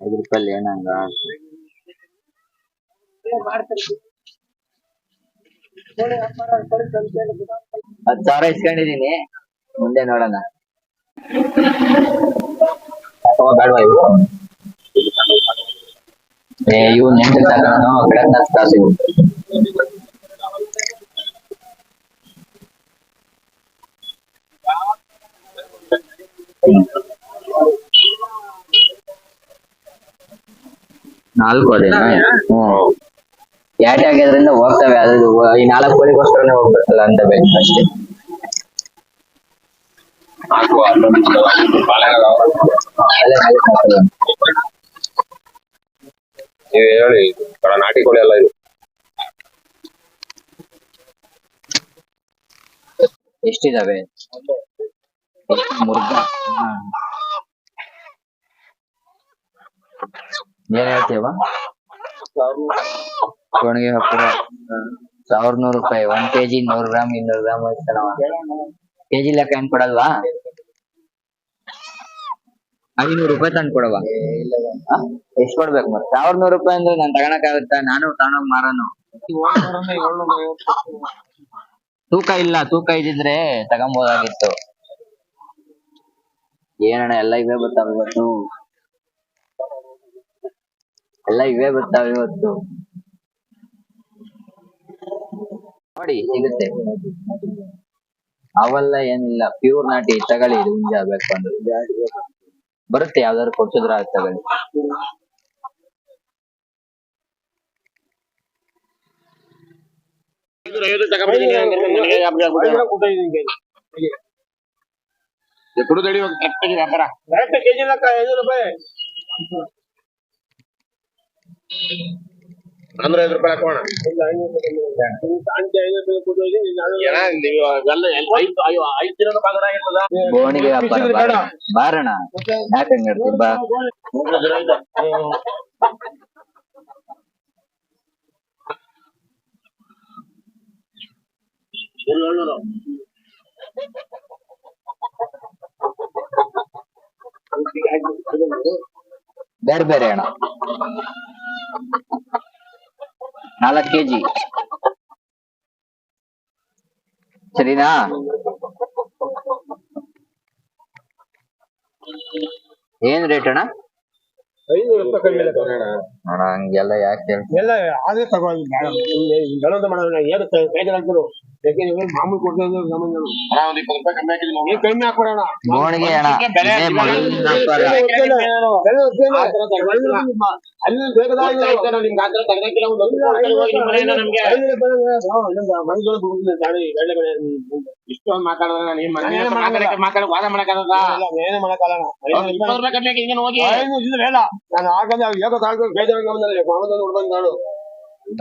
ಐದು ರೂಪಾಯಿ ಏನಂಗ ಹತ್ತು ಸಾವಿರ ಇಸ್ಕೊಂಡಿದೀನಿ ಮುಂದೆ ನೋಡೋಣ. ಬೇಡವಾ ಇವು? ಇವು ನೆಂಟು ತಗೋಣ ಕಡಕ್ನಾಥ್ ಕಾಸು ಇವು ನಾಲ್ಕು ಅದೇ ಹ್ಮ್. ಯಾಕೆ ಆಗಿದ್ರಿಂದ ಹೋಗ್ತವೆ? ಅದು ಈ ನಾಲ್ಕು ಕೋಳಿಗೋಸ್ಕರನೇ ಹೋಗ್ಬೇಕಲ್ಲ ಅಂತ ಬೇಕು ಅಷ್ಟೇ. ಅಲ್ಲೇ ನಾಲ್ಕು ಹಾಕೋದು. ನೀವು ಹೇಳಿ ನಾಟಿ ಕೋಳಿ ಎಲ್ಲ ಇದು. ಎಷ್ಟಿದಾವೆ? ಮುರ್ಗ. ಏನ್ ಹೇಳ್ತೀವ ಕೊಣಿಗೆ ಹಪ್ಪಳ ಸಾವಿರದ ನೂರು ರೂಪಾಯಿ ಒಂದ್ ಕೆಜಿ ನೂರು ಗ್ರಾಮ್ ಇನ್ನೂರ್ ಗ್ರಾಮ್ ಕೆಜಿ ಲೆಕ್ಕ ಏನ್ ಕೊಡಲ್ವಾ? ಐನೂರು ರೂಪಾಯಿ ತಂದು ಕೊಡವ ಎಷ್ಟ್ ಕೊಡ್ಬೇಕು ಮತ್ತೆ ಸಾವಿರದ ನೂರು ರೂಪಾಯಿ ಅಂದ್ರೆ ನಾನ್ ತಗೊಳಕ್ ಆಗುತ್ತಾ ನಾನು ತಗೊಂಡೋಗ್ ಮಾರೋನು. ತೂಕ ಇಲ್ಲ ತೂಕ ಇದ್ದಿದ್ರೆ ತಗೊಂಬೋದಾಗಿತ್ತು. ಏನಣ್ಣ ಎಲ್ಲ ಇವೇ ಬರ್ತಾವ ಇವತ್ತು ಎಲ್ಲ ಇವೇ ಬರ್ತಾವೆ ಇವತ್ತು? ನೋಡಿ ಸಿಗುತ್ತೆ. ಅವೆಲ್ಲ ಏನಿಲ್ಲ ಪ್ಯೂರ್ ನಾಟಿ ತಗೊಳ್ಳಿ ರೇಂಜ್ ಆಗ್ಬೇಕು ಅಂದ್ರೆ. ಬರುತ್ತೆ ಯಾವ್ದಾದ್ರು ಕೊಡ್ಸಿದ್ರ ತಗೊಳ್ಳಿ. ಕೊಡು ವ್ಯಾಪಾರ. ಐದು ರೂಪಾಯಿ ಅಂದ್ರೆ ಐದು ರೂಪಾಯಿ ಹಾಕೋಣ ಇಲ್ಲ ಐನೂರು ರೂಪಾಯಿ ಸಾಂಜೆ ಐನೂರು ರೂಪಾಯಿ ಕೊಟ್ಟು ಹೋಗಿ ನೀನು ಅದು ಏನ ನೀವು ಅವೆಲ್ಲ ಎಲ್- ಐದು ಅಯ್ಯೋ ಐದು ದಿನದ ಪಗಾರ ಆಗಿರ್ತದ ಬೋಣಿಗೆ ವ್ಯಾಪಾರ ಬಾರ ಬಾರಣ ಯಾಕೆ ಹಂಗಾಡ್ತಿ ಬಾ ಮೂರು ದಿನ ಆಯ್ತು. ಏಳು ಏಳ್ನೂರು. ಬೇರೆ ಬೇರೆ ಅಣ್ಣ ನಾಲ್ಕು ಕೆಜಿ ಸರಿನಾ ಏನ್ ರೇಟ್ ಅಣ್ಣ? ಐನೂರು ರೂಪಾಯಿ ಕಮ್ಮಿ ಲೆಕ್ಕ ಅಣ್ಣ ಹಂಗೆಲ್ಲ ಯಾಕೆ ಹೇಳ್ತಿ ಎಲ್ಲ ಅದೇ ತಗೊಂಡು ಗಣಂತ ಮಾಡೋಣ ಏನು ಕೈಗೆ ಹಾಕ್ತಿರು ಯಾಕೆಂದ್ರೆ ಮಾಮೂಲಿ ಕೊಡ್ತಾ ಸಂಬಂಧ ಅಣ್ಣ, ಒಂದ್ ಇಪ್ಪತ್ತು ರೂಪಾಯಿ ಕಮ್ಮಿ ಹಾಕಿದ್ದೀನಿ ನೀವು ಕಮ್ಮಿ ಹಾಕೊಡೋಣ ಬೋಣಿಗೆ ಅಣ್ಣ ಇದೇ ಮೊದಲಿನ ವ್ಯಾಪಾರ ಅಲ್ಲಿ ಬೇಕಾದಾಗ ನಿಮ್ಗೆ ಆತರ ತೆಗ್ದಾಕಿಲ್ಲ ಒಂದು ಹತ್ತು ರೂಪಾಯಿ ಹೋಗಿ ನಿಮ್ಮ ಮನೆಯಿಂದ ನಮ್ಗೆ. ಇಷ್ಟೊಂದು ಮಾತಾಡಿದ್ರೆ ನಾನು ಏನ್ ಮನೆ ಹತ್ರ ಮಾತಾಡಕ್ಕೆ ಮಾತಾಡಿ ವಾದ ಮಾಡಕ್ಕಾಗಲ್ಲ ಇಪ್ಪತ್ತು ರೂಪಾಯಿ ಕಮ್ಮಿ ಹಾಕಿ ಹಿಂಗೇನು ಹೋಗಿ. ನಾನು ಆಗಂದ್ರೆ ಅವ್ರು ಯಾಕೋ ತಾಳ್ಕೊಂಡು ಬೇಜಾರಂಗ ಬಂದ್ರೆ ಮಾಮೂಲಿ ನೋಡ್ಬಂದು ನಾನು.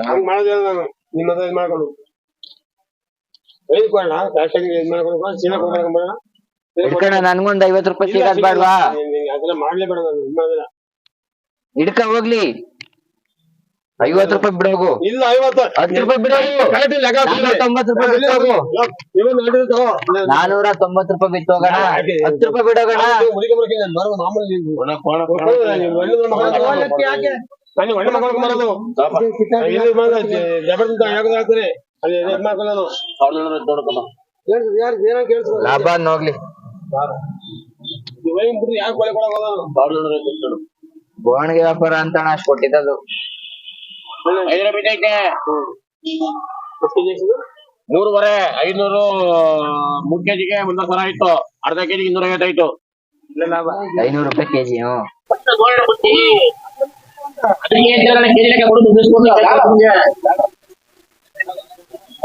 ಹಂಗ್ ಮಾಡೋದಿಲ್ಲ ನಾನು. ನಿಮ್ಮ ಮಾಡ್ಕೊಂಡು ಇದ್ ಮಾಡ್ಕೊಂಡು ನನ್ಗೊಂದ್ ಐವತ್ ರೂಪಾಯಿ ಸಿಗದ್ ಬೇಡ್ವಾ ಅದೆಲ್ಲ ಮಾಡ್ಲೇಬೇಡ ನಾನು ಇದ್ ಮಾಡೋದಿಲ್ಲ ಹಿಡ್ಕ ಹೋಗ್ಲಿ. ಐವತ್ ರೂಪಾಯಿ ಬಿಡೋಗು. ಇಲ್ಲ ಐವತ್ತು. ಹತ್ತು ರೂಪಾಯಿ ಬಿಡೋಗು ಕರೆಕ್ಟ್ ಲೆಕ್ಕ ನಾನೂರ ತೊಂಬತ್ ರೂಪಾಯಿ ಬಿಟ್ಟೋಗು. ಇವನ್ ನಡೆದು ತಗೋ. ನಾನೂರ ತೊಂಬತ್ತು ರೂಪಾಯಿ ಬಿಟ್ಟು ಹೋಗೋಣ ಹತ್ತು ರೂಪಾಯಿ ಬಿಡೋಗೋಣ. ಮುರಿಕೊಂಬರಕ್ಕೆ ನಾನು ಬರೋ ಮಾಮೂಲಿ ಒಳ್ಳೆ ಮಕ್ಕಳು ಜಬರ್ದಸ್ತ ಹಾಕ್ತಾರೆ? ಲಾಭ ನೋಗ್ಲಿ ಬೋಣಿಗೆ ವ್ಯಾಪಾರ ಅಂತ ಅಷ್ಟು ಕೊಟ್ಟಿದ್ದದು. ನೂರುವರೆ ಐನೂರು ಮೂರ್ ಕೆಜಿಗೆ ಮುನ್ನೂರು ಸಾವಿರ ಆಯ್ತು. ಅರ್ಧ ಕೆಜಿ ಇನ್ನೂರ ಐವತ್ತಾಯ್ತು ಐನೂರು ರೂಪಾಯಿ ಕೆಜಿ ಹ್ಮ್.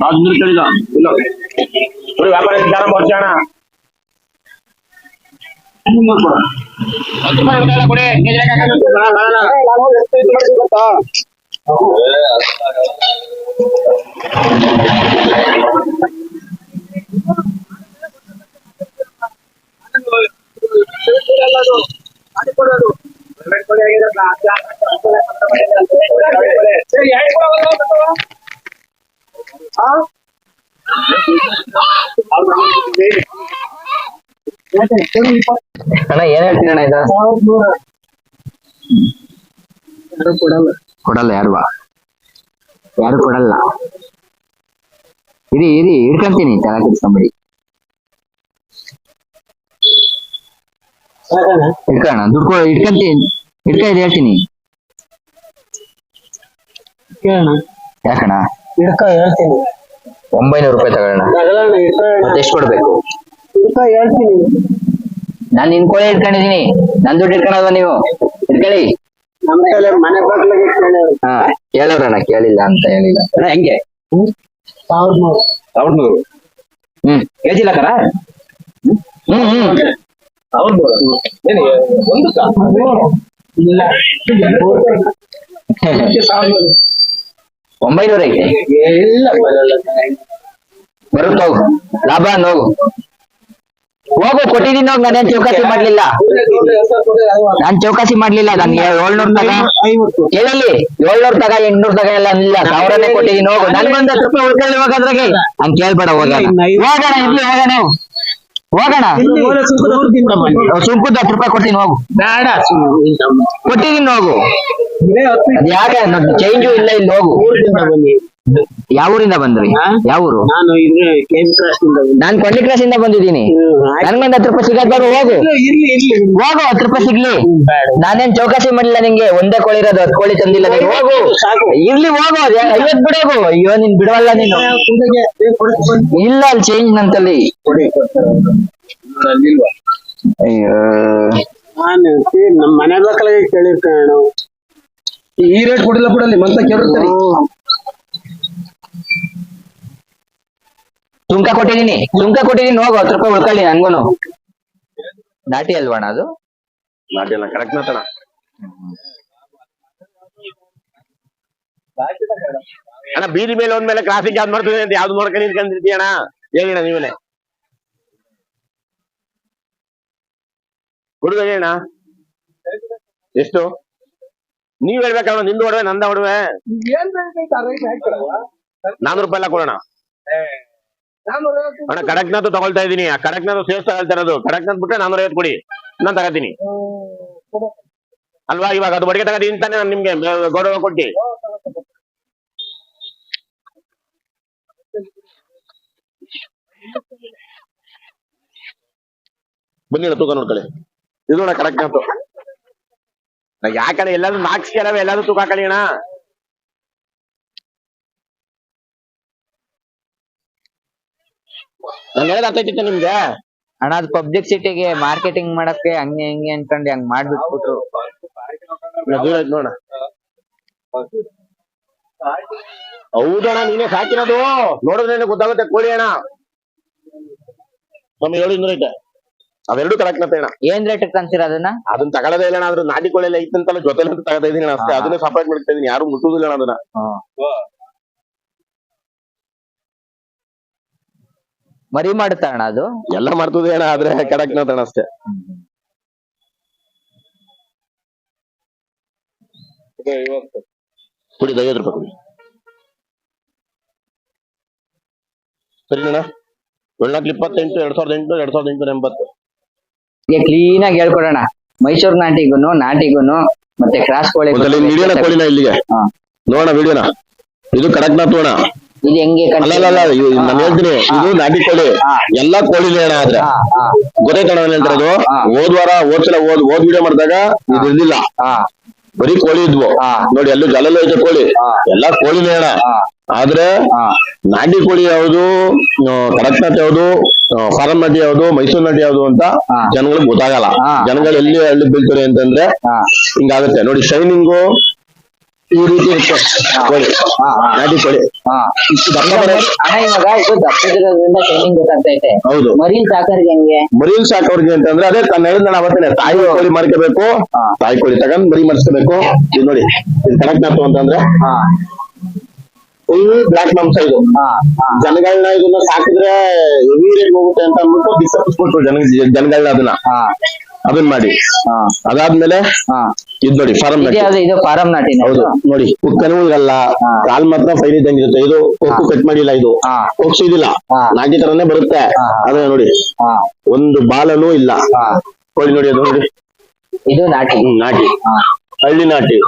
రాజుందరికి తెలుగా ఇప్పుడు వ్యాపార విధానం వచ్చానా ಸರಿ ಅಣ್ಣ ಏನ್ ಹೇಳ್ತೀನಿ ಅಣ್ಣ ಇದು ಕೊಡಲ್ಲ ಯಾರು ಯಾರು ಕೊಡಲ್ಲ ಇರಿ ಇರಿ ಹಿಡ್ಕೊಂತೀನಿ ತಲೆ ಕೆಡ್ಸ್ಕೊಂಬಿಡಿ ಇಟ್ಕೋಣ ದುಡ್ಡು ಕೊ- ಇಟ್ಕೊಂತೀನಿ ಇಟ್ಕ ಇದು ಹೇಳ್ತೀನಿ ಯಾಕಣ್ಣ ಹಿಡ್ಕ ಹೇಳ್ತೀನಿ. ಒಂಬೈನೂರು ರೂಪಾಯಿ ತಗೊಳ್ಳೋಣ. ತಗೊಳ್ಳೋಣ ಹಿಡ್ಕ ಮತ್ತೆ ಎಷ್ಟು ಕೊಡ್ಬೇಕು? ಹಿಡ್ಕ ಹೇಳ್ತೀನಿ. ನಾನು ನಿನ್ ಕೊಳೆ ಇಟ್ಕೊಂಡಿದೀನಿ ನನ್ ದುಡ್ಡು ಇಟ್ಕೊಳಲ್ವಾ ನೀವು. ಇಟ್ಕೊಳ್ಳಿ ನಮ್ಮ ಕೈಲಿ ಮನೆ ಬಾಗ್ಲಿಗೆ ಕೇಳಿ. ಹಾ ಕೇಳವ್ರಣ್ಣ ಕೇಳಿಲ್ಲ ಅಂತ ಹೇಳಿಲ್ಲ. ಅಣ್ಣ ಹೆಂಗೆ? ಸಾವಿರದ ನೂರು ಸಾವಿರದ ನೂರು ಹ್ಮ್ ಕೆಜಿ ಕರ ಹ್ಮ್ ಹ್ಮ್. ಸಾವಿರದ ನೂರು ಏನು ಒಂದು ಇಲ್ಲ. ಒಂಬೈನೂರ ಐತೆ ಎಲ್ಲ ಬರುತ್ತೆ ಹೋಗು. ಲಾಭ ನೋವು ಹೋಗು. ಕೊಟ್ಟಿದ್ದೀನಿ ಹೋಗಿ. ನಾನೇನ್ ಚೌಕಾಸಿ ಮಾಡ್ಲಿಲ್ಲ. ನಾನ್ ಚೌಕಾಸಿ ಮಾಡ್ಲಿಲ್ಲ. ನನ್ಗೆ ಏಳ್ನೂರ್ ತಗ. ಕೇಳಲ್ಲಿ ಏಳ್ನೂರ್ ತಗ ಎಂಟ್ನೂರ್ ತಗ ಎಲ್ಲ ಇಲ್ಲ. ಸಾವಿರನೇ ಕೊಟ್ಟಿದ್ದೀನಿ. ಹೋಗು. ನನ್ಗೊಂದ್ ಹತ್ತು ರೂಪಾಯಿ ಉಳ್ಕೊಳ್ಳಿ ಹೋಗೋದ್ರಾಗೆ ಹಂಗ್ ಕೇಳ್ಬೇಡ ಹೋಗೋಣ. ಹೋಗೋಣ ಇರ್ಲಿ ಹೋಗೋಣ. ಹೋಗೋಣ. ಸುಂಕು ಹತ್ತು ರೂಪಾಯಿ ಕೊಡ್ತೀನಿ ಹೋಗು. ಬೇಡ ಕೊಟ್ಟಿದ್ದೀನಿ ಹೋಗು. ಯಾಕೆ ಚೇಂಜು ಇಲ್ಲ ಇಲ್ಲಿ ಹೋಗು. ಬನ್ನಿ. ಯಾವ ಊರಿಂದ ಬಂದ್ರಿ? ಯಾವ ಊರು? ನಾನು. ನಾನ್ ಕೊಂಡಿ ಕ್ರಾಸ್ ಇಂದ ಬಂದಿದ್ದೀನಿ. ನನ್ಗೊಂದು ಹತ್ತು ರೂಪಾಯಿ ಸಿಗತ್ತಾರು ಹೋಗು? ಹೋಗು ಹತ್ತು ರೂಪಾಯಿ ಸಿಗ್ಲಿ. ನಾನೇನ್ ಚೌಕಾಸಿ ಮಾಡಿಲ್ಲ ನಿಂಗೆ? ಒಂದೇ ಕೋಳಿ ಇರೋದು ಹತ್ತು ಕೋಳಿ ತಂದಿಲ್ಲ ನೀನು. ಹೋಗು ಇರ್ಲಿ ಹೋಗು. ಐವತ್ ಬಿಡೋಗು. ಅಯ್ಯೋ ನೀನ್ ಬಿಡವಲ್ಲ ನೀನು. ಇಲ್ಲ ಅಲ್ಲಿ ಚೇಂಜ್ ನಂತಲ್ಲಿ. ಅಯ್ಯೋ. ನಾನು ಈ ನಮ್ಮ ಮನೆ ಬಾಕಲಿಗೆ ಈ ರೇಟ್ ಕೊಡಿಲ್ಲ ಕೊಡಲಿ ಮಂತ ಕೇಳಿರ್ತಾರೆ ಸುಂಕ ಕೊಟ್ಟಿದ್ದೀನಿ. ಸುಂಕ ಕೊಟ್ಟಿದೀನಿ ಹೋಗು ಹತ್ತು ರೂಪಾಯಿ ಉಳ್ಕೊಳ್ಳಿ ನನ್ಗೂನು. ನಾಟಿ ಅಲ್ವಣ ಅದು? ನಾಟಿಲ್ಲ ಕರೆಕ್ಟ್ ಮಾತಣ ಅಣ್ಣ ಬೀದಿ ಮೇಲೆ ಒಂದ್ಮೇಲೆ ಕ್ರಾಸಿಂಗ್ ಯಾವ್ದು ಮಾಡ್ತೀನಿ ಅಂತ ಯಾವ್ದು ನೋಡ್ಕೊಂಡು ನಿಂತ್ಕೊಂಡಿರ್ತೀಯ ಅಣ್ಣ? ಹೇಳಿ ನೀವೇ. ಹುಡುಗ ಅಣ್ಣ. ಎಷ್ಟು? ನೀವ್ ಹೇಳ್ಬೇಕಣ್ಣ ನಿಂದ ಒಡವೆ ನಂದ ಒಡವೆ. ನಾನೂರು ರೂಪಾಯಿ ಎಲ್ಲ ಕೊಡೋಣ. ಅಣ್ಣ ಕಡಕ್ನಾಥ್ ತಗೊಳ್ತಾ ಇದೀನಿ ಆ ಕಡಕ್ನಾಥ್ ಸೇರ್ಸ್ ತಗೊಳ್ತಾ ಇರೋದು ಕಡಕ್ನಾಥ್ ಬಿಟ್ರೆ ನಾನೂರ ಐವತ್ತು ಕೊಡಿ. ನಾನ್ ತಗತೀನಿ. ಅಲ್ವಾ ಇವಾಗ? ಅದು ಬಡಿಗೆ ತಗೋತೀನಿ ಅಂತಾನೆ ನಾನು ನಿಮ್ಗೆ. ಗೌರವ ಕೊಟ್ಟಿ. ಬನ್ನಿ ತೂಕ ನೋಡ್ಕೊಳ್ಳಿ. ಇದು ನೋಡ ಕಡಕ್ನಾಥ್. ಯಾಕಡೆ ಎಲ್ಲಾದ್ರೂ ನಾಲ್ಕು ಕೆಲವೇ ಎಲ್ಲಾದ್ರೂ ತೂಕ ಕಳಿಯೋಣ ಅಣ್ಣ. ನಾನು ಹೇಳೋದು ಅರ್ಥ ಆಯ್ತಿತ್ತ ನಿಮ್ಗೆ? ಅಣ್ಣ ಅದು ಪಬ್ಲಿಕ್ ಸಿಟಿಗೆ ಮಾರ್ಕೆಟಿಂಗ್ ಮಾಡಕ್ಕೆ ಹಂಗೆ ಹಿಂಗೆ ಅನ್ಕೊಂಡು ಹಂಗ್ ಮಾಡ್ಬಿಟ್ಬಿಟ್ರು. ಇಲ್ಲ, ದೂರ ಆಯ್ತು ನೋಡ ಹೌದಣ್ಣ ನೀನೇ ಸಾಕಿರೋದು. ನೋಡಿದ್ರೆ ಗೊತ್ತಾಗುತ್ತೆ ಕೋಳಿ ಅಣ್ಣ. ನಮ್ಗೆ ಐತೆ. ಅವೆರಡು ಅಣ್ಣ. ಏನ್ ರೇಟ್ ಕಂತೀರ ಅದನ್ನ? ಅದನ್ನ ತಗೊಳ್ಳೋದೇ ಇಲ್ಲ ಅದ್ರ ನಾಟಿ ಕೋಳಿ ಎಲ್ಲ ಐತಂತಲ್ಲ ಜೊತೆಲಿ ಅಂತ ತಗೋತಾ ಇದೀನಿ ಅಷ್ಟೇ. ಅದನ್ನ ಸಪರೇಟ್ ಮಾಡ್ತಾ ಇದೀನಿ ಯಾರು ಮುಟ್ಟುದಿಲ್ಲ ಅದನ್ನ. ಮರಿ ಮಾಡುತ್ತಾ ಅಣ್ಣ ಅದು? ಎಲ್ಲ ಮಾಡ್ತದೆ ಅಣ್ಣ ಆದ್ರೆ ಅಣ್ಣ ಅಷ್ಟೇ. ಕುಡಿದ ಐವತ್ತು ರೂಪಾಯಿ ಕುಡಿ ಸರಿ ಅಣ್ಣ ಏಳ್ನಾಲ್ಕು ಇಪ್ಪತ್ತೆಂಟು ಎರಡ್ ಸಾವಿರದ ಎಂಟು ಎರಡ್ ಸಾವಿರದ ಎಂಟು ಎಂಬತ್ತು. ಕ್ಲೀನ್ ಆಗಿ ಹೇಳ್ಕೊಡೋಣ. ಮೈಸೂರ್ ನಾಟಿಗೂನು ನಾಟಿಗೂನು ಮತ್ತೆ ಕ್ರಾಸ್ ಕೋಳಿ ಹಿಡಿಯೋಣ ಕೋಳಿನ ಇಲ್ಲಿಗೆ? ನೋಡೋಣ ವಿಡಿಯೋನ. ಇದು ಕಡಕ್ನಾಥ್ ನೋಡೋಣ. ಇದು ಹೆಂಗೆ ನಾನು ಹೇಳ್ತೀನಿ. ಇದು ನಾಟಿ ಕೋಳಿ. ಎಲ್ಲಾ ಕೋಳಿ ಅಣ್ಣ ಆದ್ರೆ. ಗೊತ್ತಾಯ್ತಣ್ಣ ನಾನು ಹೇಳ್ತಿರೋದು ಹಾ. ಹೋದ್ ಹೋದ್ ಹೋದ್ ವಿಡಿಯೋ ಮಾಡಿದಾಗ ಇದು ಇರ್ಲಿಲ್ಲ ಬರೀ ಕೋಳಿ ಇದ್ವು. ನೋಡಿ ಎಲ್ಲೂ ಜಲಲ್ಲೂ ಐತೆ ಕೋಳಿ. ಎಲ್ಲಾ ಕೋಳಿನೇ ಅಣ್ಣ. ಆದ್ರೆ ನಾಟಿ ಕೋಳಿ ಯಾವ್ದು ಕಡಕ್ನಾಥ್ ಯಾವ್ದು ಫಾರಂ ನಾಟಿ ಯಾವ್ದು ಮೈಸೂರು ನಾಟಿ ಯಾವ್ದು ಅಂತ. ಜನಗಳಿಗೆ ಗೊತ್ತಾಗಲ್ಲ. ಜನಗಳು ಎಲ್ಲಿ ಹಳ್ಳಿ ಬೀಳ್ತಾರೆ ಅಂತಂದ್ರೆ ಹಿಂಗಾಗುತ್ತೆ. ನೋಡಿ ಶೈನಿಂಗು ಈ ರೀತಿ ಹಾ. ನಾಟಿ ಮರಿ- ಅಣ್ಣ ಇವಾಗ ಇದು ದಪ್ಪದಿರೋದ್ರಿಂದ ಶೈನಿಂಗ್ ಗೊತ್ತಾಗ್ತೈತೆ ಹೌದು. ಮರಿನ್ ಸಾಕರ್ಗೆ ಹೆಂಗೆ? ಮರಿಲ್ ಸಾಕೋರ್ಗೆ ಅಂತಂದ್ರೆ ಅದೇ ತನ್ನ ಹೇಳಿದ ಅವತ್ತೇ ತಾಯಿ ಕೋಳಿ ಮಾರ್ಕೋಬೇಕು. ತಾಯಿ ಕೋಳಿ ತಗೊಂಡ್ ಮರಿ ಮರ್ಸ್ಕೋಬೇಕು. ಇದು ನೋಡಿ ಇದು ಕನಕ್ನಾಥ್ ಅಂತಂದ್ರೆ ಹಾ. ಫುಲ್ ಬ್ಲಾಕ್ ಮಾಂಸ ಇದು ಜನಗಳನ್ನ ಇದನ್ನ ಸಾಕಿದ್ರೆ ಹೆವಿ ರೇಟ್ ಹೋಗುತ್ತೆ ಅಂತ ಅಂದ್ಬಿಟ್ಟು ಬಿಸಾಕಿಸ್ಬಿಟ್ರು ಜನ ಜನಗಳನ್ನ ಅದನ್ನ. ಅದನ್ ಅದನ್ನ ಮಾಡಿ. ಅದಾದ್ಮೇಲೆ ಇದು ನೋಡಿ ಫಾರಂ ಇದು ಫಾರಂ ನಾಟಿ ಹೌದು ನೋಡಿ ಕುಕ್ಕನೂ ಇರಲ್ಲ. ಕಾಲ್ ಮಾತ್ರ ಫೈಲ್ ಇದ್ದಂಗೆ ಇರುತ್ತೆ. ಇದು ಕೊಕ್ಕು ಕಟ್ ಮಾಡಿಲ್ಲ ಇದು. ಕೊಕ್ಸು ಇದಿಲ್ಲ ನಾಟಿ ತರನೇ ಬರುತ್ತೆ. ಅದೇ ನೋಡಿ ಒಂದು ಬಾಲನೂ ಇಲ್ಲ. ಕೋಳಿ ನೋಡಿ ಅದು ನೋಡಿ. ಇದು ನಾಟಿ. ನಾಟಿ. ಹಳ್ಳಿ ನಾಟಿ.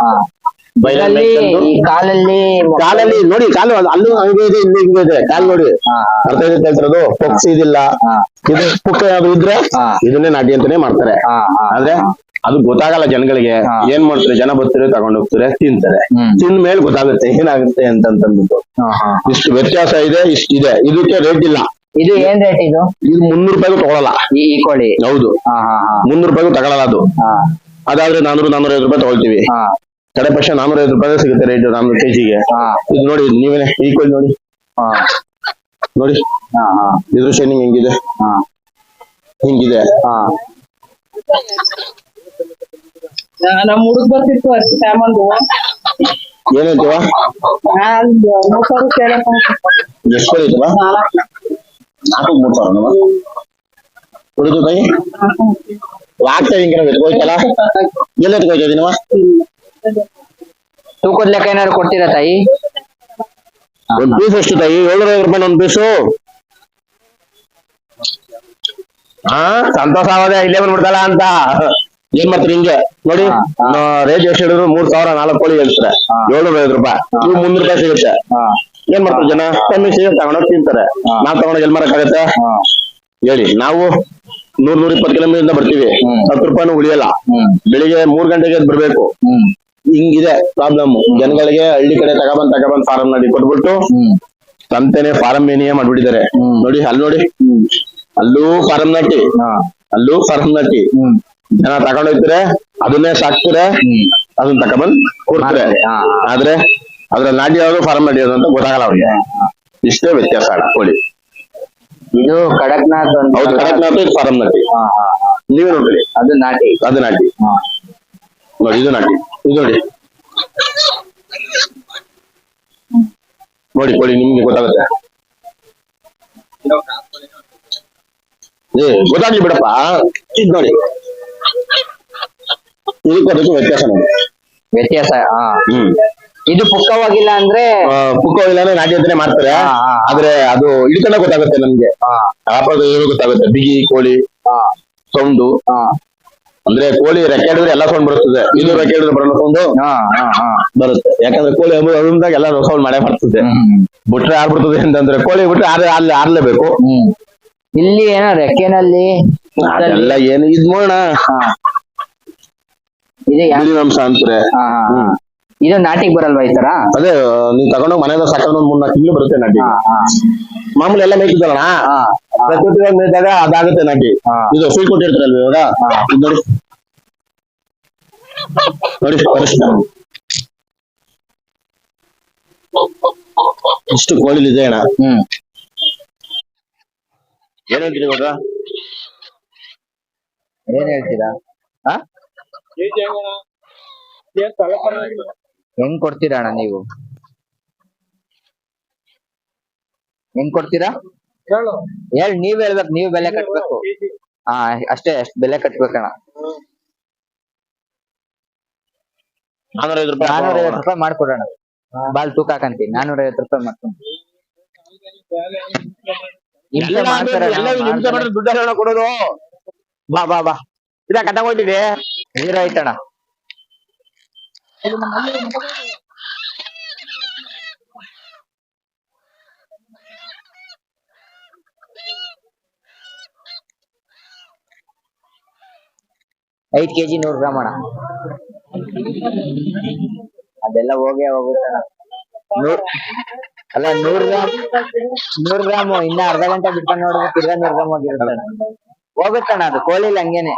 ಬೈಲಲ್ಲಿ ಈ ಕಾಲಲ್ಲಿ ಕಾಲಲ್ಲಿ ನೋಡಿ ಕಾಲು ಅಲ್ಲೂ ಹಂಗೆ ಇದೆ ಇಲ್ಲಿ ಹಿಂಗೆ ಇದೆ. ಕಾಲ್ ನೋಡಿ. ಅರ್ಥ ಇದೆ ಹೇಳ್ತಿರೋದು ಪಕ್ಷಿ ಇದಿಲ್ಲ. ಇದು ಪುಕ್ಕ ಯಾವ್ದು ಇದ್ರೆ. ಇದನ್ನೇ ನಾಟಿ ಅಂತಾನೆ ಮಾಡ್ತಾರೆ. ಆದ್ರೆ ಅದು ಗೊತ್ತಾಗಲ್ಲ ಜನಗಳಿಗೆ. ಏನ್ ಮಾಡ್ತಾರೆ ಜನ ಬರ್ತಾರೆ ತಗೊಂಡ್ ಹೋಗ್ತಾರೆ ತಿಂತಾರೆ. ತಿಂದ ಮೇಲೆ ಗೊತ್ತಾಗುತ್ತೆ ಏನಾಗುತ್ತೆ ಅಂತಂದ್ಬಿಟ್ಟು ಇಷ್ಟು ವ್ಯತ್ಯಾಸ ಇದೆ ಇಷ್ಟ ಇದೆ. ಇದಕ್ಕೆ ರೇಟ್ ಇಲ್ಲ. ಇದು ಏನ್ ರೇಟ್ ಇದು? ಇದು ಮುನ್ನೂರು ರೂಪಾಯಿಗೂ ತಗೊಳಲ್ಲ. ಈ ಕೋಳಿ? ಹೌದು. ಮುನ್ನೂರು ರೂಪಾಯಿಗೂ ತಗೊಳಲ್ಲ ಅದು. ಅದಾದ್ರೆ ನಾನೂರು ನಾನೂರ ಐವತ್ತು ರೂಪಾಯಿ ತಗೊಳ್ತೀವಿ. ಕಡೆ ಪಕ್ಷ ನಾನೂರ ಐವತ್ತು ರೂಪಾಯಿ ಸಿಗುತ್ತೆ ರೇಟ್ ನಾನೂರು ಕೆ ಜಿಗೆ ಇದು ನೋಡಿ ನೀವೇನೆ ಈಕ್ವಲ್ ನೋಡಿ. ಹಾ. ನೋಡಿ. ಹಾ ಹಾ. ಇದ್ರ ಶೈನಿಂಗ್ ಹೆಂಗಿದೆ? ಹಾ. ಹಿಂಗಿದೆ? ಹಾ. ನಮ್ ಹುಡುಗ ಬರ್ತಿತ್ತು ಅಷ್ಟು ಸಾಮಾನು ಏನೈತಿವ ಎಷ್ಟು ಐತವ ನಾಲ್ಕು ನಾಲ್ಕು ಮೂರು ಸಾವಿರ ನಮ್ಮ ಉಳಿದು ಕೈ? ಆಗ್ತಾ ಹಿಂಗೆ ಎತ್ಕೋಯ್ತಲ್ಲ ಎಲ್ಲ ಎತ್ಕೋಯ್ತಾ ಇದೀನವ ತೂಕದ ಲೆಕ್ಕ ಏನಾದ್ರು ಕೊಡ್ತೀರಾ ತಾಯಿ? ಒಂದ್ ಪೀಸ್ ಎಷ್ಟು ತಾಯಿ ಏಳ್ನೂರ ಐವತ್ತು ರೂಪಾಯಿ ಒಂದ್ ಪೀಸು ಹಾ? ಸಂತೋಷ ಆಗದೆ ಇಲ್ಲೇ ಬಂದ್ಬಿಡ್ತಲ್ಲ ಅಂತ. ಏನ್ ಮಾಡ್ತೀರಿ ಹಿಂಗೆ? ನೋಡಿ. ರೇಟ್ ಎಷ್ಟು ಹೇಳಿದ್ರು? ಮೂರ್ ಸಾವಿರ ನಾಲ್ಕು ಕೋಳಿ ಹೇಳ್ತಾರೆ. ಏಳ್ನೂರ ಐವತ್ತು ರೂಪಾಯಿ. ಇವು ಮುನ್ನೂರು ರೂಪಾಯಿ ಸಿಗುತ್ತೆ. ಏನ್ ಮಾಡ್ತಾರೆ ಜನ? ಕಮ್ಮಿ ಸಿಗುತ್ತೆ ತಗೊಂಡೋಗಿ ತಿಂತಾರೆ. ನಾವ್ ತಗೊಂಡೋಗಿ ಎಲ್ ಮಾಡಕ್ಕಾಗತ್ತೆ ಹಾ. ಹೇಳಿ ನಾವು ನೂರ್ ನೂರ ಇಪ್ಪತ್ತು ಕಿಲೋಮೀಟರ್ ಬರ್ತೀವಿ. ಹತ್ತು ರೂಪಾಯಿನೂ ಉಳಿಯಲ್ಲ. ಬೆಳಿಗ್ಗೆ ಮೂರ್ ಗಂಟೆಗೆ ಬರ್ಬೇಕು. ಹಿಂಗಿದೆ ಪ್ರಾಬ್ಲಮ್ ಜನಗಳಿಗೆ ಹಳ್ಳಿ ಕಡೆ ತಗೊಬಂದ್ ತಗೊಬಂದ್ ಫಾರಂ ನಡಿ ಕೊಟ್ಬಿಟ್ಟು ತಂತೇನೆ ಫಾರಂ ಏನೇ ಮಾಡ್ಬಿಟ್ಟಿದ್ದಾರೆ. ನೋಡಿ ಅಲ್ಲಿ ನೋಡಿ. ಅಲ್ಲೂ ಫಾರಂ ನಾಟಿ ಅಲ್ಲೂ ಫಾರಂ ನಾಟಿ ಜನ ತಗೊಂಡೋಗ್ತಾರೆ ಅದನ್ನೇ ಸಾಕ್ತಾರೆ ಅದನ್ನ ತಗೊಬಂದ್ ಕೊಡ್ತಾರೆ. ಆದ್ರೆ ಅದ್ರ ನಾಟಿ ಯಾವ್ದು ಫಾರಂ ನಟಿ ಯಾವ್ದು ಅಂತ ಗೊತ್ತಾಗಲ್ಲ ಅವ್ರಿಗೆ. ಇಷ್ಟೇ ವ್ಯತ್ಯಾಸ ಕೋಳಿ. ಇದು ಕಡಕ್ನಾಥ್ ಕಡಕ್ನಾಥ್ ಫಾರಂ ನಟಿ. ನೀವೇ ನೋಡ್ರಿ. ಅದು ನಾಟಿ. ಅದು ನಾಟಿ. ನೋಡಿ ಇದು ನೋಡಿ ಇದು ನೋಡಿ. ನೋಡಿ ಕೊಡಿ ನಿಮ್ಗೆ ಗೊತ್ತಾಗುತ್ತೆ. ಏ ಗೊತ್ತಾಗ್ಲಿ ಬಿಡಪ್ಪ. ಇದು ನೋಡಿ. ಇದಕ್ಕೂ ಅದಕ್ಕೂ ವ್ಯತ್ಯಾಸ ನೋಡಿ. ವ್ಯತ್ಯಾಸ ಹಾ. ಹ್ಮ್. ಇದು ಪುಕ್ಕವಾಗಿಲ್ಲ ಅಂದ್ರೆ ಪುಕ್ಕವಾಗಿಲ್ಲ ಅಂದ್ರೆ ನಾಟಿ ಅಂತಾನೆ ಮಾಡ್ತಾರೆ. ಆದ್ರೆ ಅದು ಇಳ್ಕಂಡ ಗೊತ್ತಾಗುತ್ತೆ ನಮ್ಗೆ. ವ್ಯಾಪಾರದ ಏನು ಗೊತ್ತಾಗುತ್ತೆ. ಬಿಗಿ ಕೋಳಿ ಸೌಂಡು. ಅಂದ್ರೆ ಕೋಳಿ ರೆಕ್ಕೆ ಹಿಡಿದ್ರೆ ಎಲ್ಲ ಸೌಂಡ್ ಬರುತ್ತದೆ. ಇದು ರೆಕ್ಕೆ ಹಿಡಿದ್ರೆ ಬರಲ್ಲ ಸೌಂಡ್? ಹಾ ಹಾ ಹಾ. ಬರುತ್ತೆ. ಯಾಕಂದ್ರೆ ಕೋಳಿ ಅದುದಾಗ ಎಲ್ಲ ಸೌಂಡ್ ಮಾಡೇ ಬರ್ತದೆ ಬಿಟ್ರೆ ಆಡ್ಬಿಡ್ತದೆ ಅಂತಂದ್ರೆ ಕೋಳಿ ಬಿಟ್ರೆ ಆದ್ರೆ ಅಲ್ಲಿ ಆಡ್ಲೇಬೇಕು ಇಲ್ಲಿ ಏನೋ ರೆಕ್ಕೆನಲ್ಲಿ ಅದೆಲ್ಲ ಏನು ಇದ್ ನೋಡೋಣ ಹಾ. ಇದು ಬಿಳಿ ಮಾಂಸ ಅಂತಾರೆ. ಹಾ ಹಾ. ಹಾ. ಇದು ನಾಟಿಗೆ ಬರಲ್ವಾ ಈ ತರ? ಅದೇ ನೀವ್ ತಗೊಂಡೋಗಿ ಮನೆಯಿಂದ ಸಾಕೊಂಡು ಒಂದ್ ಮೂರ್ನಾಲ್ಕು ತಿಂಗಳು ಬರುತ್ತೆ ನಾಟಿ. ಮಾಮೂಲಿ ಎಲ್ಲ ಮೇಯ್ತಿದ್ದಲ್ಲ ಪ್ರಕೃತಿ ಪ್ರಕೃತಿಯಾಗಿ ಮೇಯ್ದಾಗ ಅದಾಗುತ್ತೆ ನಾಟಿ. ಇದು ಫುಲ್ ಕೊಟ್ಟಿರ್ತಾರಲ್ವ ಇವಾಗ. ಇದ್ ನೋಡಿ. ನೋಡಿ ಪರಿಸ್ಥಿತಿ ಇಷ್ಟು ಕೋಳಿ ಇದೆ ಅಣ್ಣ. ಹ್ಮ್. ಏನ್ ಹೇಳ್ತೀರಿ ಇವಾಗ ಏನ್ ಹೇಳ್ತೀರಾ? ಹಾ? ಹೆಂಗ್ ಕೊಡ್ತೀರ ಅಣ್ಣ ನೀವು? ಹೆಂಗ್ ಕೊಡ್ತೀರಾ? ಹೇಳಿ. ನೀವ್ ಹೇಳ್ಬೇಕು ನೀವ್ ಬೆಲೆ ಕಟ್ಬೇಕು. ಹಾ ಅಷ್ಟೇ ಅಷ್ಟ್ ಬೆಲೆ ಕಟ್ಬೇಕಣ್ಣ ಅಣ್ಣ. ಐದು ರೂಪಾಯಿ ನಾನೂರ ಐವತ್ತು ರೂಪಾಯಿ ಮಾಡ್ಕೊಡೋಣ. ಬಾಲ್ ತೂಕ ಹಾಕಂತೀನಿ ನಾನೂರ ಐವತ್ತು ರೂಪಾಯಿ ಮಾಡಿದ್ರೆ ದುಡ್ಡು ಕೊಡೋದು. ಬಾ ಬಾ ಬಾ. ಇದ ಕಟ್ಟಾಗೋಯ್ತಿದೆ ನೀರ್ ಆಯ್ತಣ್ಣ. ಐದ್ ಕೆಜಿ ನೂರು ಗ್ರಾಮ್ ಅಣ್ಣ. ಅದೆಲ್ಲ ಹೋಗೇ ಹೋಗುತ್ತಣ್ಣ ಅಲ್ಲ, ನೂರ್ ಗ್ರಾಮ್ ನೂರ್ ಗ್ರಾಮ್ ಇನ್ನ ಅರ್ಧ ಗಂಟೆ ಬಿಟ್ಕೊಂಡು ನೋಡಿದ್ರೆ ತಿರ್ಗಾ ನೂರ್ ಗ್ರಾಮ್ ಹೋಗಿರುತ್ತಣ್ಣ ಹೋಗುತ್ತಣ್ಣ ಅದು ಕೋಳಿಲ್ ಹಂಗೇನೆ.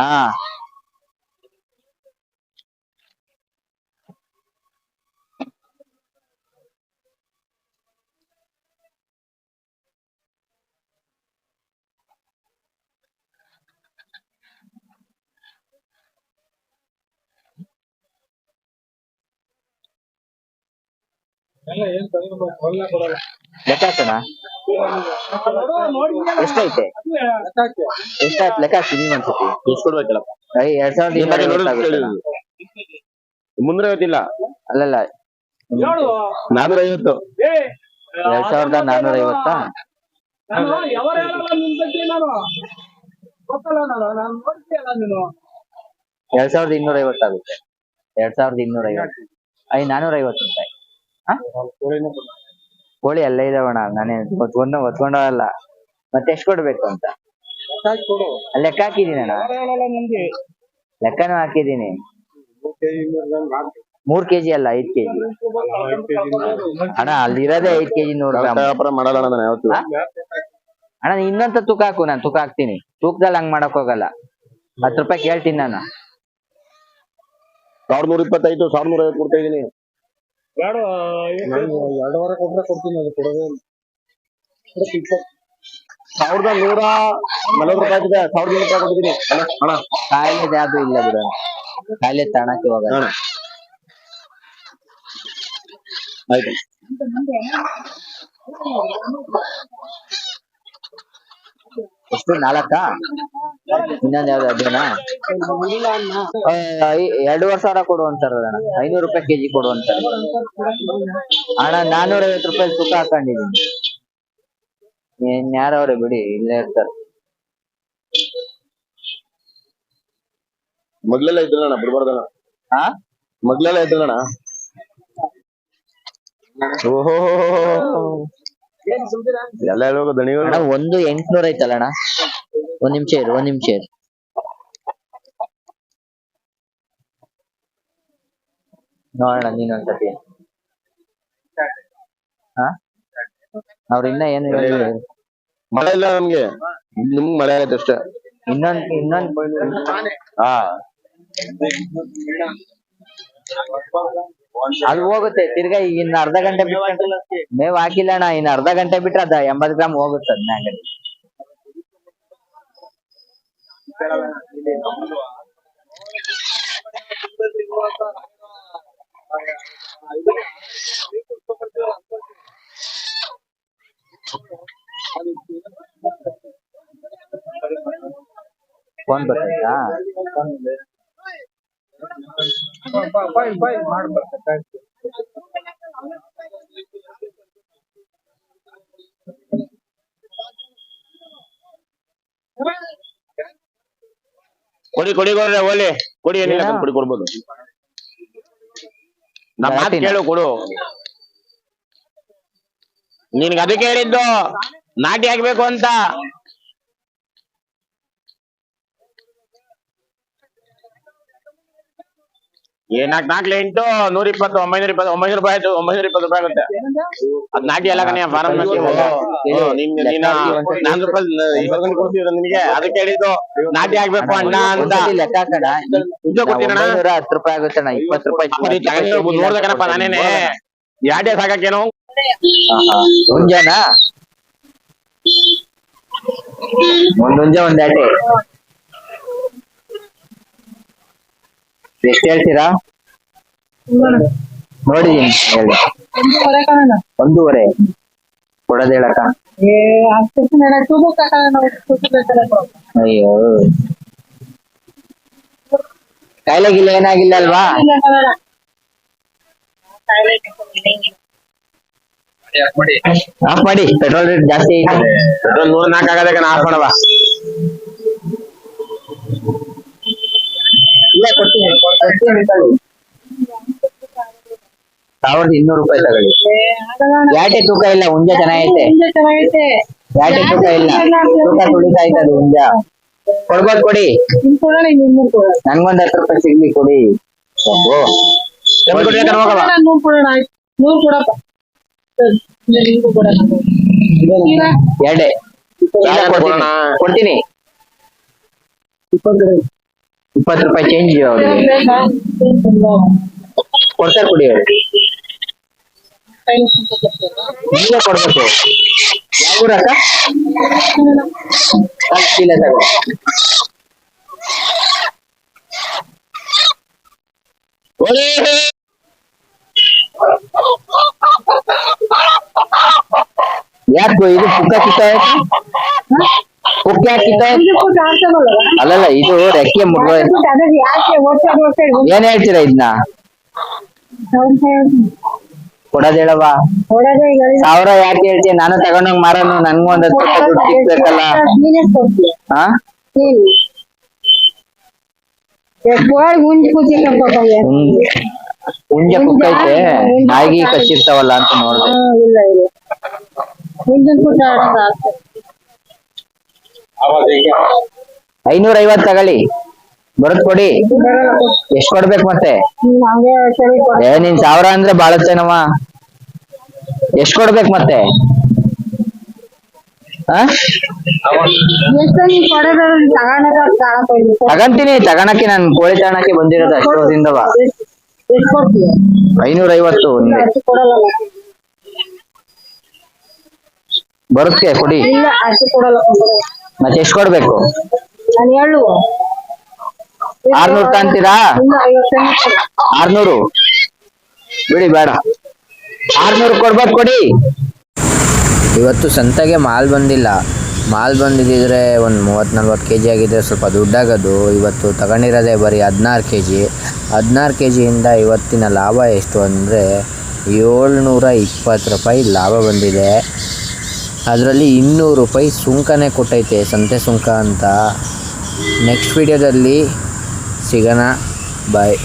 ಹಾ. ಲೆಕ್ಕ ಹಾಕೋಣ ಎಷ್ಟೈತೆ? ಎಷ್ಟಾಯ್ತು? ಲೆಕ್ಕ ಒಂದ್ಸತಿ. ಎಷ್ಟು ಕೊಡ್ಬೇಕಲ್ಲಪ್ಪ ಎರಡ್ ಸಾವಿರದ ಇನ್ನೂರ ಐವತ್ತಾಗುತ್ತೆ ಕೇಳಿದ್ದು. ಮುನ್ನೂರ ಐವತ್ತಿಲ್ಲ? ಅಲ್ಲಲ್ಲ. ನಾನೂರ ಐವತ್ತು ಎರಡ್ ಸಾವಿರದ ನಾನೂರ ಐವತ್ತಾ ನಾನು ಯಾವಾಗ ಹೇಳಲ್ಲ ನಿನ್ ಬಗ್ಗೆ ನಾನು. ಗೊತ್ತಲ್ಲ ನಾನು ನಾನು ನೋಡ್ತೀಯಲ್ಲ ನೀನು. ಎರಡ್ ಸಾವಿರದ ಇನ್ನೂರ ಐವತ್ತಾಗುತ್ತೆ ಎರಡ್ ಸಾವಿರದ ಇನ್ನೂರ ಐವತ್ತು ಐ ನಾನೂರ ಐವತ್ತು ರೂಪಾಯಿ? ಕೋಳಿ ಎಲ್ಲ ಇದಾವಣ ನಾನೇ ಒತ್ಕೊಂಡು ಒತ್ಕೊಂಡವಲ್ಲ ಮತ್ತೆ ಎಷ್ಟು ಕೊಡ್ಬೇಕು ಅಂತ? ಲೆಕ್ಕ ಹಾಕಿದೀನಿ ಅಣ್ಣ ಲೆಕ್ಕನೂ ಹಾಕಿದೀನಿ ಮೂರ್ ಕೆಜಿ ಅಲ್ಲ ಐದ್ ಕೆಜಿ. ಅಣ್ಣ ಅಲ್ಲಿ ಇರೋದೇ ಐದ್ ಕೆಜಿ ನೂರು ಗ್ರಾಮ್. ವ್ಯಾಪಾರ ಮಾಡಲ್ಲ ನಾನು ಯಾವತ್ತು. ಅಣ್ಣ ನೀನ್ ಇನ್ನೊಂದ್ ತೂಕ ಹಾಕು ನಾನು ತೂಕ ಹಾಕ್ತೀನಿ. ತೂಕದಲ್ಲಿ ಹಂಗ್ ಮಾಡಕ್ ಹೋಗಲ್ಲ. ಹತ್ತು ರೂಪಾಯಿ ಕೇಳ್ತೀನಿ ನಾನು. ಸಾವಿರದ ನೂರ ಇಪ್ಪತ್ತೈದು ಸಾವಿರದ ನೂರ ಐವತ್ತು ಕೊಡ್ತಾ ಇದೀನಿ ಎರಡೂವರೆ ಕೊಟ್ರೆ ಕೊಡ್ತೀನಿ ಅದು ಕೊಡೋದೇ ಸಾವಿರದ ನೂರ ನಲವತ್ತು ರೂಪಾಯಿ ಸಾವಿರದ ನೂರು ರೂಪಾಯಿ ಕೊಟ್ಟಿದ್ದೀನಿ. ಅಣ್ಣ ಅಣ್ಣ. ಕಾಯಿಲೆ ಯಾವ್ದು ಇಲ್ಲ ಬಿಡ. ಕಾಯಿಲೆ ತಣಕ ಹೋಗಲ್ಲ. ಅಣ್ಣ. ಆಯ್ತು. ಎಷ್ಟು ನಾಲ್ಕಾ? ಇನ್ನೊಂದ್ ಯಾವ್ದು ಅದೇನಾ? ಎರಡೂವರೆ ಸಾವಿರ ಕೊಡು ಅಣ್ಣ ಐನೂರು ರೂಪಾಯಿ ಕೆಜಿ ಕೊಡು ಅಂತಾರೆ ಅಣ್ಣ ನಾನೂರ ಐವತ್ತು ರೂಪಾಯಿ ತೂಕ ಹಾಕೊಂಡಿದ್ದೀನಿ. ಏನ್ ಯಾರವ್ರೆ ಬಿಡಿ ಇಲ್ಲೇ ಇರ್ತಾರೆ. ಮೊದ್ಲೆಲ್ಲ ಇದ್ರಣ್ಣ ಬಿಡ್ಬಾರ್ದಣ್ಣ. ಹಾ ಮೊದ್ಲೆಲ್ಲ ಇದ್ರಣ್ಣ ಓಹೋ. ಎಲ್ಲ ಒಂದು ಎಂಟ್ನೂರ ಐತಲ್ಲ ಅಣ್ಣ? ಒಂದ್ ನಿಮಿಷ ಇರು ಒಂದ್ ನಿಮಿಷ ಇರು. ನೋಡೋಣ ನೀನೊಂದ್ಸತಿ ಹಾ? ಅವ್ರ ಇನ್ನ ಏನು ಮಳೆ ಇಲ್ಲ. ನಮ್ಗೆ. ನಿಮ್ಗ್ ಮಳೆ ಆಗೈತೆ ಅಷ್ಟೇ. ಇನ್ನೊಂದ್ ಇನ್ನೊಂದ್ ಹಾ. ಅದು ಹೋಗುತ್ತೆ. ತಿರ್ಗಾ ಈಗ ಇನ್ನ ಅರ್ಧ ಗಂಟೆ ಬಿಟ್ಟು ಮೇವ್ ಹಾಕಿಲ್ಲ ಅಣ್ಣ. ಇನ್ನ ಅರ್ಧ ಗಂಟೆ ಬಿಟ್ರೆ ಅದ ಎಂಬತ್ ಗ್ರಾಮ್ ಹೋಗುತ್ತೆ ಅದ್ನ ಫೋನ್ ಬರ್ತೈತಾ ಕೊಡಿ ಕೊಡಿ ಕೊಡ್ರೆ ಓಲಿ ಕೊಡಿ ಏನಿಲ್ಲ ಏನೋ? ಕೊಡಿ ಕೊಡ್ಬೋದು. ನಮ್ಮ ಮಾತು? ಕೇಳು ಕೊಡು ನಿನ್ಗೆ ಅದಕ್ಕೆ ಹೇಳಿದ್ದು ನಾಟಿ ಆಗ್ಬೇಕು ಅಂತ ಏನಾಕ್ ನಾಲ್ಕು ಎಂಟು ನೂರ ಇಪ್ಪತ್ತು ಒಂಬೈನೂರ ಇಪ್ಪತ್ತು ಒಂಬೈನೂರ ರೂಪಾಯಿ ಆಯ್ತು ಒಂಬೈನೂರ ಇಪ್ಪತ್ತು ರೂಪಾಯಿ ಆಗುತ್ತೆ. ಅದ್ ನಾಟಿ ಎಲ್ಲ ಕಣೆ ಫಾರಂ ನಾನ್ ರೂಪಾಯಿ ಕೊಡ್ತೀವಿ ನಿಮಗೆ? ಅದಕ್ಕೆ ಹೇಳಿದ್ದು ನಾಟಿ ಆಗ್ಬೇಕು ಅಣ್ಣ ಅಂತ. ಕೊಡ್ತೀನಣ್ಣ? ಒಂಬೈನೂರ ಹತ್ತು ರೂಪಾಯಿ ಆಗುತ್ತೆ ಅಣ್ಣ ಇಪ್ಪತ್ತು ರೂಪಾಯಿ ನೋಡ್ದಕನಪ್ಪ ನಾನೇನೆ. ಯಾಡೆ ಸಾಕೇನು ಮುಂಜಾನ ಒಂದ್ ಮುಂಜೆ ಒಂದ್ ಆಟೆ ಎಷ್ಟು ಹೇಳ್ತೀರಾ? ನೋಡಿದೀನಿ ಹೇಳಿ. ಒಂದೂವರೆ ಕೊಡೋದು ಒಂದೂವರೆ. ಕೊಡೋದ್ ಹೇಳಕ್ಕ. ಏ ಅಯ್ಯೋ. ಕಾಯಿಲೆ ಗಿಲ್ಲ ಏನಾಗಿಲ್ಲ ಅಲ್ವಾ ಆಫ್ ಮಾಡಿ. ಪೆಟ್ರೋಲ್ ರೇಟ್ ಜಾಸ್ತಿ ಐತೆ. ಪೆಟ್ರೋಲ್ ನೂರ ನಾಲ್ಕು ಆಗದಕ್ಕೆ ನಾ ಮಾಡವಾ ಇಲ್ಲ ಕೊಡ್ತೀನಿ. ಸಾವಿರದ ಇನ್ನೂರು ರೂಪಾಯಿ ತಗೊಳ್ಳಿ. ಯಾಟೆ ತೂಕ ಇಲ್ಲ? ಹುಂಜ ಚೆನ್ನಾಗೈತೆ. ಯಾಟೆ ತೂಕ ಇಲ್ಲ? ತೂಕ ತುಳಿತಾ ಐತೆ ಅದು ಹುಂಜ ಕೊಡ್ಬೋದು ಕೊಡಿ. ನನ್ಗೊಂದ್ ಹತ್ತು ರೂಪಾಯಿ ಸಿಗ್ಲಿ ಕೊಡಿ. ಓ. ಕಮ್ಮಿ ಕೊಡಿ ಯಾಕಂದ್ರೆ ಹೋಗವ? ನೂರ್ ಕೊಡೋಣ ಆಯ್ತು ಕೊಡಪ್ಪ ಸರಿ, ಇಲ್ಲ, ನಿಮ್ಗೂ ಕೊಡೋಣ ಈಗ ಎರಡೆ ಕೊಡ್ತೀನಿ. ಕೊಡೋಣ? ಕೊಡ್ತೀನಿ ಇಪ್ಪತ್ತು ರೂಪಾಯಿ ಚೇಂಜ್ ಅವ್ರಿಗೆ ಬೇಕಾ? ಕೊಡ್ತಾರೆ ಕೊಡಿ ಅವ್ರಿಗೆ ನೀವೇ ಕೊಡ್ಬೇಕು ಯಾವ ಊರಕ್ಕ ನಾಲ್ಕು ಚೀಲ ತಗೋ ಓಲೇ ಯಾಕೆ ಇದು ಪುಕ್ಕ ಕಿತ್ತೋಯ್ತು ಪುಕ್ಕ ಅಲ್ಲಲ್ಲ ಇದು ರೆಕ್ಕೆ ಮುರಿದೋಯ್ತು ಏನ್ ಹೇಳ್ತೀರ ಇದನ್ನ ಹೇಳವಾ ಸಾವಿರ ಯಾಕೆ ಹೇಳ್ತೀನಿ ನಾನು ತಗೊಂಡೋಗ್ ಮಾರೋನು ನನ್ಗೂ ಒಂದ್ ಹತ್ತು ರೂಪಾಯಿ ದುಡ್ಡು ಸಿಗ್ಬೇಕಲ್ಲ. ಹಾ ಹುಂಜ ಕುಕ್ಕೈತೆ ನಾಯಿಗಿ ಕಚ್ಚಿರ್ತಾವಲ್ಲ ಅಂತ ನೋಡ್ದೆ ಇಲ್ಲ ಇಲ್ಲ ಮುಂದಿನ ಪುಟ್ಟ ಆಗ್ತದೆ ಅವಾಗ ಹಿಂಗೆ ಐನೂರ ಐವತ್ ತಗೊಳ್ಳಿ. ಬರತ್ ಕೊಡಿ. ಎಷ್ಟ್ ಕೊಡ್ಬೇಕು ಮತ್ತೆ. ಏ, ನೀನ್ ಸಾವಿರ ಅಂದ್ರೆ ಬಾಳತ್ತೇನವ ಎಷ್ಟ್ ಕೊಡ್ಬೇಕು ಮತ್ತೆ? ತಗಂತೀನಿ ತಗಣಕ್ಕೆ ನಾನ್ ಕೋಳಿ ತಗಣಕ್ಕೆ ಬಂದಿರೋದು ಅಷ್ಟು ವರ್ಷದಿಂದವ ಎಷ್ಟ್- ಎಷ್ಟ್ ಕೊಡ್ತೀಯ ಐನೂರ ಐವತ್ತು ಬರುತ್ತೆ ಕೊಡಿ. ಮತ್ತೆ ಎಷ್ಟು ಕೊಡ್ಬೇಕು? ನಾನು ಹೇಳುವ. ಆರ್ನೂರ್ ತಂತೀರಾ? ಆರ್ನೂರು? ಬಿಡಿ ಬೇಡ. ಆರ್ನೂರು ಕೊಡ್ಬೇಕು ಕೊಡಿ. ಇವತ್ತು ಸಂತೆಗೆ ಮಾಲ್ ಬಂದಿಲ್ಲ. ಮಾಲ್ ಬಂದಿದ್ದಿದ್ರೆ ಒಂದು ಮೂವತ್ತು ನಲ್ವತ್ತು ಕೆ ಜಿ ಆಗಿದ್ರೆ ಸ್ವಲ್ಪ ದುಡ್ಡಾಗೋದು. ಇವತ್ತು ತಗೊಂಡಿರೋದೇ ಬರೀ ಹದಿನಾರು ಕೆ ಜಿ ಹದಿನಾರು ಕೆ ಜಿಯಿಂದ ಇವತ್ತಿನ ಲಾಭ ಎಷ್ಟು ಅಂದರೆ ಏಳ್ನೂರ ಇಪ್ಪತ್ತು ರೂಪಾಯಿ ಲಾಭ ಬಂದಿದೆ. ಅದರಲ್ಲಿ ಇನ್ನೂರು ರೂಪಾಯಿ ಸುಂಕನೇ ಕೊಟ್ಟೈತೆ ಸಂತೆ ಸುಂಕ ಅಂತ. ನೆಕ್ಸ್ಟ್ ವಿಡಿಯೋದಲ್ಲಿ ಸಿಗೋಣ. ಬಾಯ್